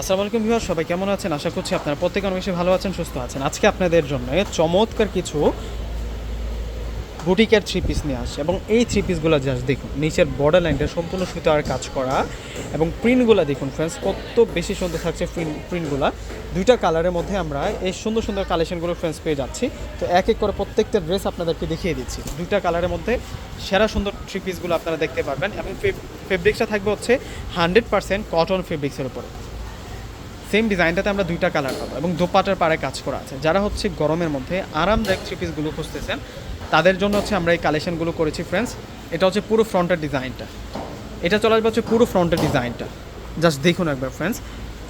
আসসালামু আলাইকুম ভিউয়ার সবাই কেমন আছেন? আশা করছি আপনারা প্রত্যেকে অনেক বেশি ভালো আছেন, সুস্থ আছেন। আজকে আপনাদের জন্য চমৎকার কিছু বুটিকের থ্রি পিস নিয়ে আসছে। এবং এই থ্রি পিসগুলো জাস্ট দেখুন, নিচের বর্ডার লাইনটা সম্পূর্ণ সুতার কাজ করা। এবং প্রিন্টগুলো দেখুন ফ্রেন্ডস কত বেশি সুন্দর থাকছে প্রিন্ট প্রিন্টগুলো দুইটা কালারের মধ্যে আমরা এই সুন্দর সুন্দর কালেকশনগুলো ফ্রেন্ডস পেয়ে যাচ্ছি। তো এক এক করে প্রত্যেকটা ড্রেস আপনাদেরকে দেখিয়ে দিচ্ছি। দুইটা কালারের মধ্যে সেরা সুন্দর থ্রি পিসগুলো আপনারা দেখতে পারবেন। এবং ফেব্রিক্সটা থাকবে হচ্ছে হান্ড্রেড পার্সেন্ট কটন ফেব্রিক্সের উপরে। সেম ডিজাইনটাতে আমরা দুইটা কালার পাবো এবং দোপাটার পাড়ে কাজ করা আছে। যারা হচ্ছে গরমের মধ্যে আরামদায়ক থ্রি পিসগুলো খুঁজতেছেন, তাদের জন্য হচ্ছে আমরা এই কালেকশনগুলো করেছি ফ্রেন্ডস এটা হচ্ছে পুরো ফ্রন্টের ডিজাইনটা এটা চলে আসবে হচ্ছে পুরো ফ্রন্টের ডিজাইনটা জাস্ট দেখুন একবার ফ্রেন্ডস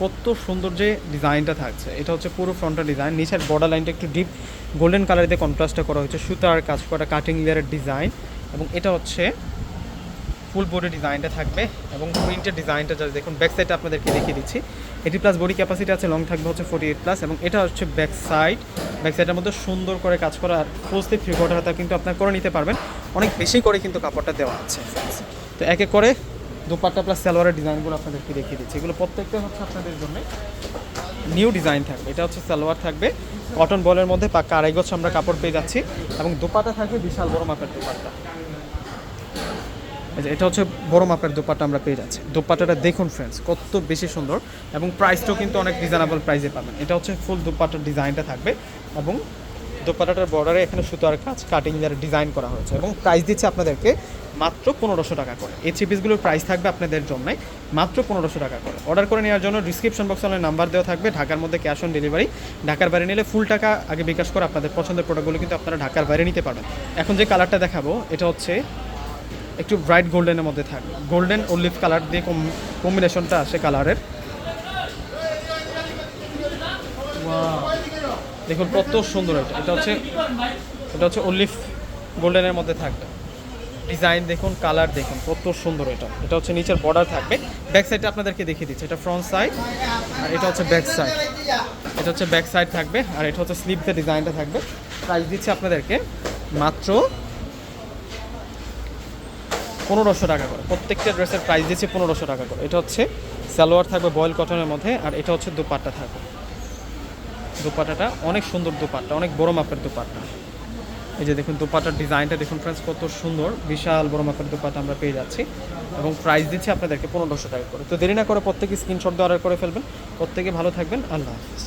কত সুন্দর যে ডিজাইনটা থাকছে। এটা হচ্ছে পুরো ফ্রন্টের ডিজাইন নিচের বর্ডার লাইনটা একটু ডিপ গোল্ডেন কালার দিয়ে কন্ট্রাস্টটা করা হয়েছে, সুতার কাজ করা কাটিং লেয়ারের ডিজাইন এবং এটা হচ্ছে ফুল বডি ডিজাইনটা থাকবে এবং প্রিন্টের ডিজাইনটা যা দেখুন ব্যাক সাইডটা আপনাদেরকে দেখিয়ে দিচ্ছি। এটি প্লাস বডি ক্যাপাসিটি আছে লং থাকবে হচ্ছে ফোর্টি এইট প্লাস এবং এটা হচ্ছে ব্যাক সাইড ব্যাক সাইডের মধ্যে সুন্দর করে কাজ করা আর ফোর্সলি থ্রি কোয়ার্টার হাতা কিন্তু আপনার করে নিতে পারবেন। অনেক বেশি করে কিন্তু কাপড়টা দেওয়া আছে। তো এক এক করে দুপাট্টা প্লাস সালোয়ারের ডিজাইনগুলো আপনাদেরকে দেখিয়ে দিচ্ছি। এগুলো প্রত্যেকটা হচ্ছে আপনাদের জন্য নিউ ডিজাইন থাকবে। এটা হচ্ছে সালোয়ার থাকবে। কটন বলের মধ্যে পাক্কা আড়াই গজ আমরা কাপড় পেয়ে যাচ্ছি এবং দুপাটা থাকবে বিশাল বড় মাপের যে এটা হচ্ছে বড় মাপের দোপাট্টা আমরা পেয়ে যাচ্ছি। দোপাট্টাটা দেখুন ফ্রেন্ডস কত বেশি সুন্দর এবং প্রাইসটাও কিন্তু অনেক রিজনেবল প্রাইসে পাবেন। এটা হচ্ছে ফুল দোপাট্টার ডিজাইনটা থাকবে এবং দোপাট্টাটার বর্ডারে এখানে সুতার কাজ কাটিং যার ডিজাইন করা হয়েছে এবং প্রাইস দিচ্ছে আপনাদেরকে মাত্র পনেরোশো টাকা করে। এই থ্রি পিসগুলোর প্রাইস থাকবে আপনাদের জন্য মাত্র পনেরোশো টাকা করে। অর্ডার করে নেওয়ার জন্য ডিসক্রিপশন বক্সে অনেক নাম্বার দেওয়া থাকবে, ঢাকার মধ্যে ক্যাশ অন ডেলিভারি ঢাকার বাইরে নিলে ফুল টাকা আগে বিকাশ করে আপনাদের পছন্দের প্রোডাক্টগুলো কিন্তু আপনারা ঢাকার বাইরে নিতে পারবেন। এখন যে কালারটা দেখাবো, এটা হচ্ছে একটু ব্রাইট গোল্ডেনের মধ্যে থাকবে গোল্ডেন অলিভ কালার দিয়ে কম্বিনেশনটা আসে কালারের দেখুন কত সুন্দর এটা। এটা হচ্ছে এটা হচ্ছে অলিভ গোল্ডেনের মধ্যে থাকবে। ডিজাইন দেখুন কালার দেখুন, কত সুন্দর এটা। এটা হচ্ছে নিচের বর্ডার থাকবে। ব্যাক সাইডটা আপনাদেরকে দেখিয়ে দিচ্ছি। এটা ফ্রন্ট সাইড আর এটা হচ্ছে ব্যাক সাইড এটা হচ্ছে ব্যাক সাইড থাকবে, আর এটা হচ্ছে স্লিপতে ডিজাইনটা থাকবে। প্রাইস দিচ্ছি আপনাদেরকে মাত্র পনেরোশো টাকা করে। প্রত্যেকটা ড্রেসের প্রাইস দিচ্ছি পনেরোশো টাকা করে। এটা হচ্ছে সালোয়ার থাকবে বয়েল কটনের মধ্যে, আর এটা হচ্ছে দুপাট্টা থাকবে। দুপাট্টাটা অনেক সুন্দর দুপাট্টা, অনেক বড় মাপের দুপাট্টা। এই যে দেখুন দুপাটার ডিজাইনটা দেখুন ফ্রেন্ডস কত সুন্দর, বিশাল বড় মাপের দুপাটা আমরা পেয়ে যাচ্ছি। এবং প্রাইস দিচ্ছি আপনাদেরকে পনেরোশো টাকা করে। তো দেরি না করে প্রত্যেকে স্ক্রিনশট দিয়ে অর্ডার করে ফেলবেন। প্রত্যেকে ভালো থাকবেন। আল্লাহ হাফিজ।